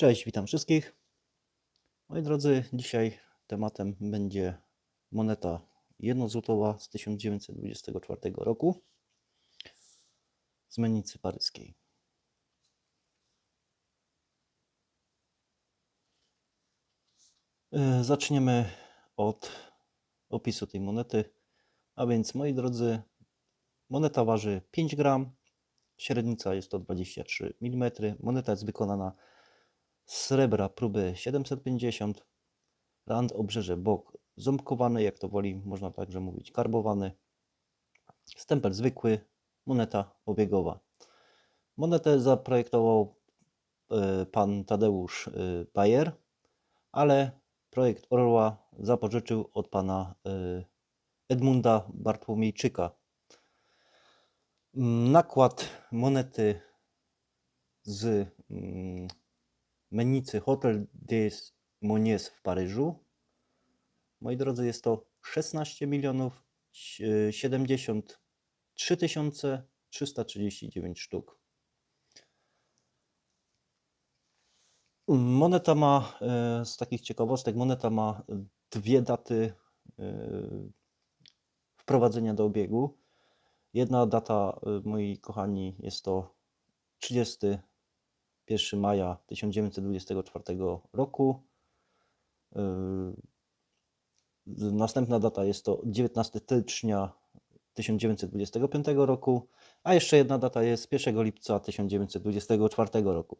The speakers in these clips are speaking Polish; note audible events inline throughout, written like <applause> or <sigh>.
Cześć, witam wszystkich. Moi drodzy, dzisiaj tematem będzie moneta jednozłotowa z 1924 roku z mennicy paryskiej. E, Zaczniemy od opisu tej monety. A więc, moi drodzy, moneta waży 5 gram, średnica jest to 23 mm. Moneta jest wykonana srebra próby 750, rand obrzeże bok ząbkowany, jak to woli, można także mówić karbowany, stempel zwykły, moneta obiegowa. Monetę zaprojektował e, pan Tadeusz e, Bayer, ale projekt Orła zapożyczył od pana e, Edmunda Bartłomiejczyka. Nakład monety z mm, mennicy Hotel des Monies w Paryżu. Moi drodzy, jest to 16 milionów 73 tysiące 339 sztuk. Moneta ma, e, z takich ciekawostek, moneta ma dwie daty e, wprowadzenia do obiegu. Jedna data, e, moi kochani, jest to 31 maja 1924 roku. Następna data jest to 19 stycznia 1925 roku, a jeszcze jedna data jest 1 lipca 1924 roku.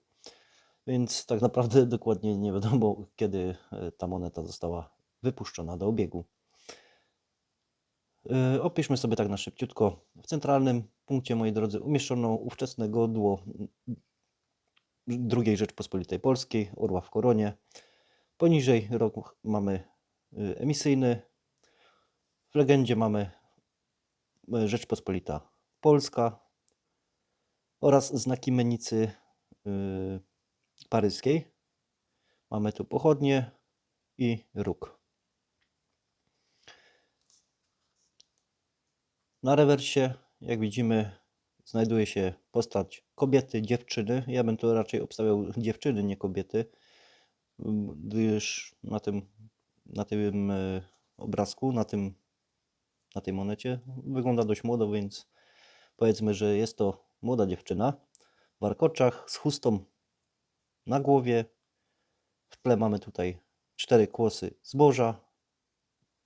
Więc tak naprawdę <laughs> dokładnie nie wiadomo, kiedy e, ta moneta została wypuszczona do obiegu. E, Opiszmy sobie tak na szybciutko. W centralnym punkcie, moi drodzy, umieszczono ówczesne godło II Rzeczpospolitej Polskiej, orła w koronie. Poniżej rok mamy y, emisyjny. W legendzie mamy y, Rzeczpospolita Polska oraz znaki mennicy y, paryskiej. Mamy tu pochodnie i róg. Na rewersie, jak widzimy, znajduje się postać kobiety, dziewczyny. Ja bym tu raczej obstawiał dziewczyny, nie kobiety, gdyż na tym, na tym e, obrazku, na, tym, na tej monecie wygląda dość młodo, więc powiedzmy, że jest to młoda dziewczyna w warkoczach z chustą na głowie. W tle mamy tutaj cztery kłosy zboża,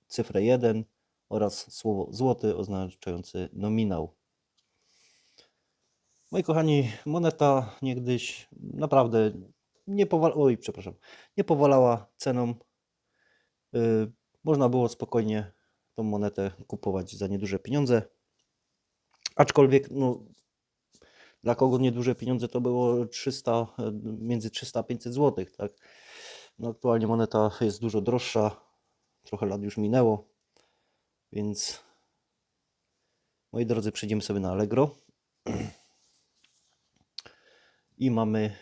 cyfrę 1 oraz słowo złoty oznaczający nominał. Moi kochani, moneta niegdyś naprawdę nie powalała, oj, przepraszam, nie powalała ceną. Yy, można było spokojnie tą monetę kupować za nieduże pieniądze. Aczkolwiek, no, dla kogo nieduże pieniądze to było 300, e, między 300 a 500 zł, tak? No, aktualnie moneta jest dużo droższa, trochę lat już minęło, więc moi drodzy, przejdziemy sobie na Allegro. <clears throat> I mamy,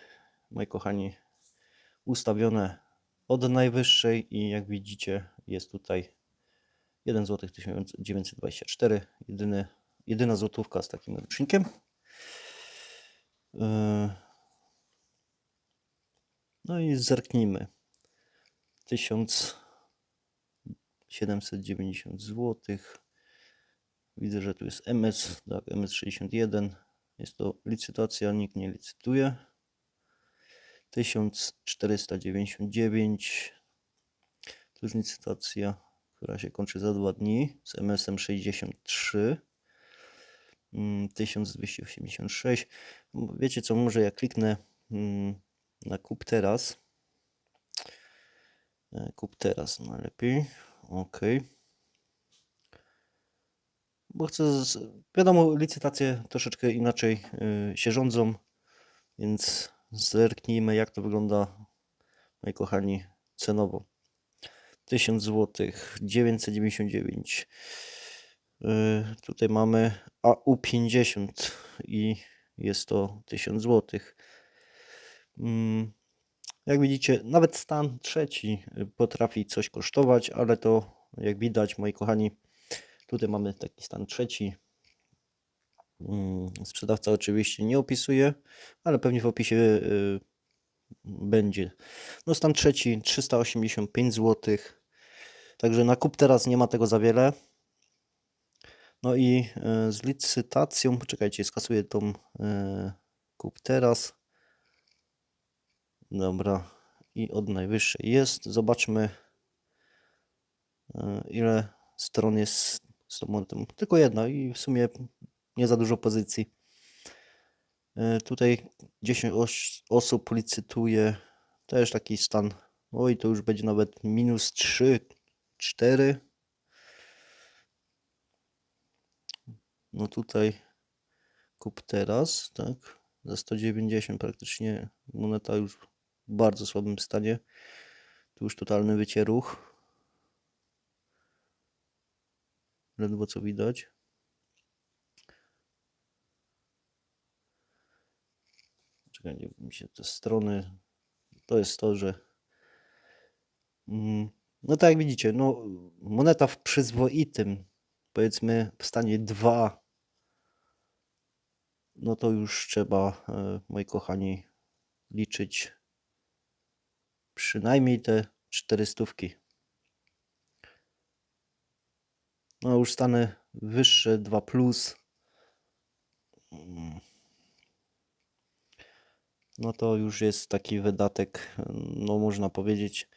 moi kochani, ustawione od najwyższej i jak widzicie jest tutaj 1 zł 1924, jedyny, jedyna złotówka z takim rocznikiem. Yy. No i zerknijmy. 1790 zł. Widzę, że tu jest MS, tak, MS61. Jest to licytacja, nikt nie licytuje. 1499. To jest licytacja, która się kończy za dwa dni z MSM 63. Mm, 1286. Wiecie co, może ja kliknę mm, na kup teraz. E, Kup teraz najlepiej. OK. Bo chcę. Z... Wiadomo, licytacje troszeczkę inaczej y, się rządzą, więc zerknijmy, jak to wygląda, moi kochani, cenowo. 1000 zł, 999. Y, Tutaj mamy AU50 i jest to 1000 zł. Mm, Jak widzicie, nawet stan trzeci potrafi coś kosztować, ale to jak widać, moi kochani, tutaj mamy taki stan trzeci. Mm, Sprzedawca oczywiście nie opisuje, ale pewnie w opisie y, będzie. No stan trzeci 385 zł. Także na kup teraz nie ma tego za wiele. No i e, z licytacją, poczekajcie, skasuję tą e, kup teraz. Dobra, i od najwyższej jest. Zobaczmy, ile stron jest z. Tylko jedna i w sumie nie za dużo pozycji. E, Tutaj 10 os osób licytuje. Też taki stan. Oj, to już będzie nawet minus 3, 4. No tutaj kup teraz, tak? Za 190 praktycznie moneta już w bardzo słabym stanie. Tu już totalny wycieruch. Ledwo co widać. Czekaj, nie mi się te strony. To jest to, że. Mm, No tak jak widzicie, no moneta w przyzwoitym, powiedzmy w stanie 2, no to już trzeba, e, moi kochani, liczyć przynajmniej te 400. No już stany wyższe 2 plus. Mm. No to już jest taki wydatek, no można powiedzieć.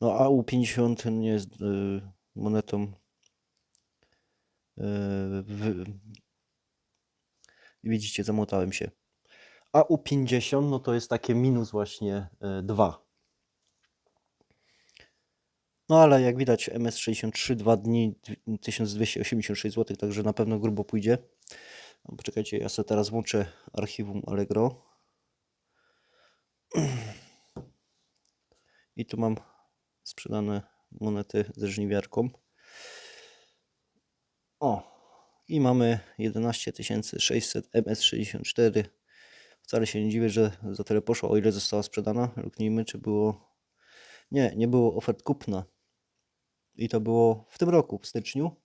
No AU50 nie jest y, monetą y, w, widzicie, zamotałem się. AU50 no to jest takie minus właśnie y, 2. No ale jak widać MS63 2 dni 1286 zł, także na pewno grubo pójdzie. No, poczekajcie, ja sobie teraz włączę archiwum Allegro. <clears throat> I tu mam sprzedane monety ze żniwiarką. O, i mamy 11 600 MS64. Wcale się nie dziwię, że za tyle poszło, o ile została sprzedana. Luknijmy, czy było... Nie, nie było ofert kupna. I to było w tym roku, w styczniu.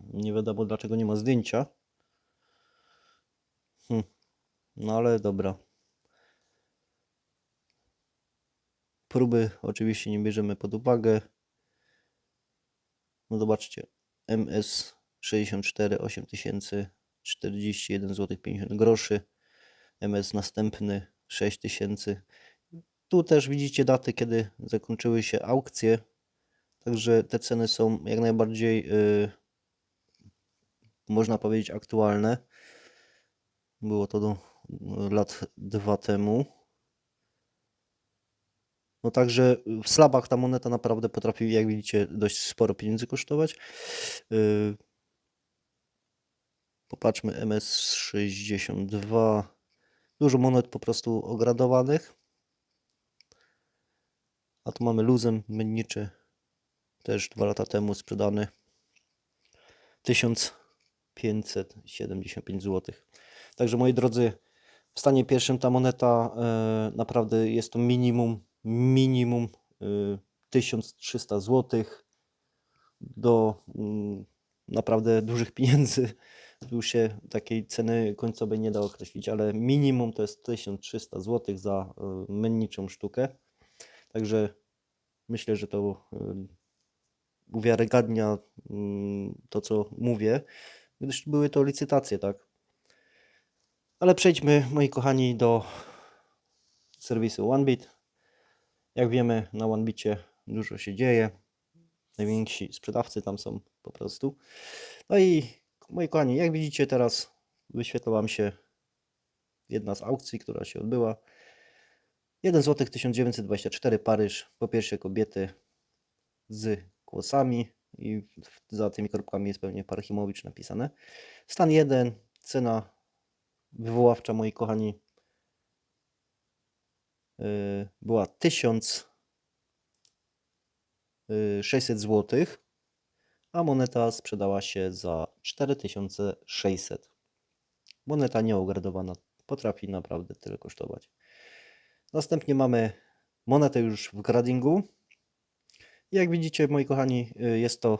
Nie wiadomo dlaczego nie ma zdjęcia. Hm. No ale dobra. Próby oczywiście nie bierzemy pod uwagę. No zobaczcie. MS 64 8000 41 zł 50 groszy. MS następny 6000. Tu też widzicie daty, kiedy zakończyły się aukcje. Także te ceny są jak najbardziej yy, można powiedzieć aktualne. Było to do lat dwa temu. No także w slabach ta moneta naprawdę potrafi, jak widzicie, dość sporo pieniędzy kosztować. Yy, Popatrzmy MS62. Dużo monet po prostu ogradowanych. A tu mamy luzem menniczy. Też dwa lata temu sprzedany. 1575 zł. Także moi drodzy, w stanie pierwszym ta moneta e, naprawdę jest to minimum, minimum e, 1300 zł do mm, naprawdę dużych pieniędzy. <laughs> Tu się takiej ceny końcowej nie da określić, ale minimum to jest 1300 zł za e, menniczą sztukę. Także myślę, że to e, uwiarygadnia mm, to, co mówię, gdyż były to licytacje, tak? Ale przejdźmy, moi kochani, do serwisu OneBit. Jak wiemy, na OneBicie dużo się dzieje. Najwięksi sprzedawcy tam są po prostu. No i moi kochani, jak widzicie teraz wyświetla Wam się jedna z aukcji, która się odbyła. 1 zł 1924 Paryż. Po pierwsze kobiety z kłosami i za tymi korbkami jest pewnie Parchimowicz napisane. Stan 1, cena wywoławcza, moi kochani, yy, była 1600 zł, a moneta sprzedała się za 4600. Moneta nieogradowana potrafi naprawdę tyle kosztować. Następnie mamy monetę już w gradingu. Jak widzicie, moi kochani, y, jest to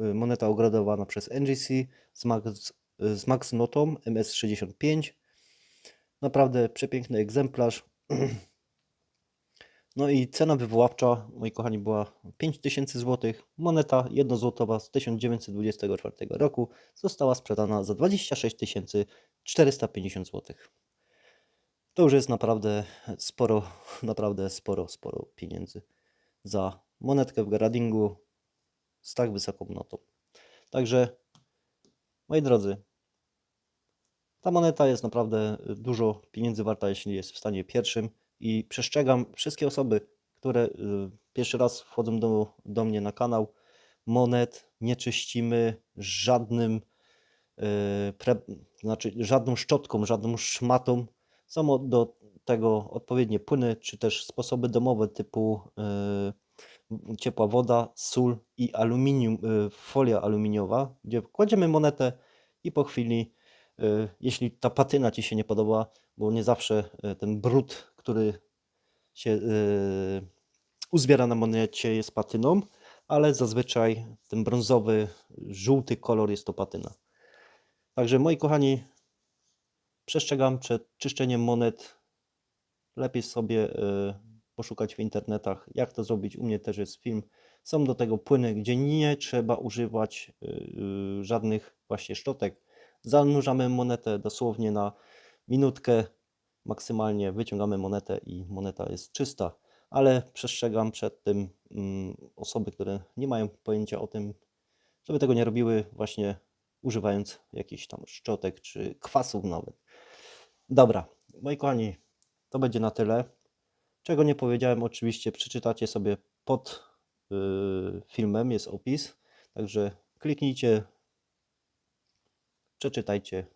y, moneta ogradowana przez NGC z max, y, z max notą MS65. Naprawdę przepiękny egzemplarz. <clears throat> No i cena wywoławcza, moi kochani, była 5000 zł. Moneta jednozłotowa z 1924 roku została sprzedana za 26 450 zł. To już jest naprawdę sporo, naprawdę sporo, sporo pieniędzy za monetkę w gradingu z tak wysoką notą. Także, moi drodzy, ta moneta jest naprawdę dużo pieniędzy warta, jeśli jest w stanie pierwszym. I przestrzegam wszystkie osoby, które y, pierwszy raz wchodzą do, do mnie na kanał. Monet nie czyścimy żadnym, y, pre, znaczy żadną szczotką, żadną szmatą. Są do tego odpowiednie płyny, czy też sposoby domowe typu y, ciepła woda, sól i aluminium, y, folia aluminiowa, gdzie kładziemy monetę i po chwili, y, jeśli ta patyna Ci się nie podoba, bo nie zawsze y, ten brud, który się uzbiera na monecie jest patyną, ale zazwyczaj ten brązowy, żółty kolor jest to patyna. Także moi kochani, przestrzegam przed czyszczeniem monet. Lepiej sobie poszukać w internetach, jak to zrobić. U mnie też jest film. Są do tego płyny, gdzie nie trzeba używać y, y, żadnych właśnie szczotek. Zanurzamy monetę dosłownie na minutkę, maksymalnie wyciągamy monetę i moneta jest czysta. Ale przestrzegam przed tym mm, osoby, które nie mają pojęcia o tym, żeby tego nie robiły, właśnie używając jakichś tam szczotek czy kwasów nawet. Dobra, moi kochani, to będzie na tyle. Czego nie powiedziałem, oczywiście przeczytacie sobie pod y, filmem, jest opis. Także kliknijcie, przeczytajcie.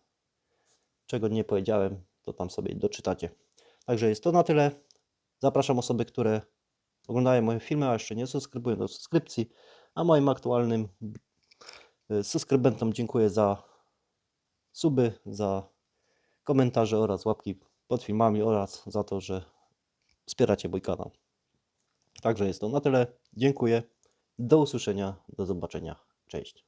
Czego nie powiedziałem, to tam sobie doczytacie. Także jest to na tyle. Zapraszam osoby, które oglądają moje filmy, a jeszcze nie subskrybują do subskrypcji. A moim aktualnym y, subskrybentom dziękuję za suby, za komentarze oraz łapki pod filmami oraz za to, że wspieracie mój kanał. Także jest to na tyle. Dziękuję. Do usłyszenia. Do zobaczenia. Cześć.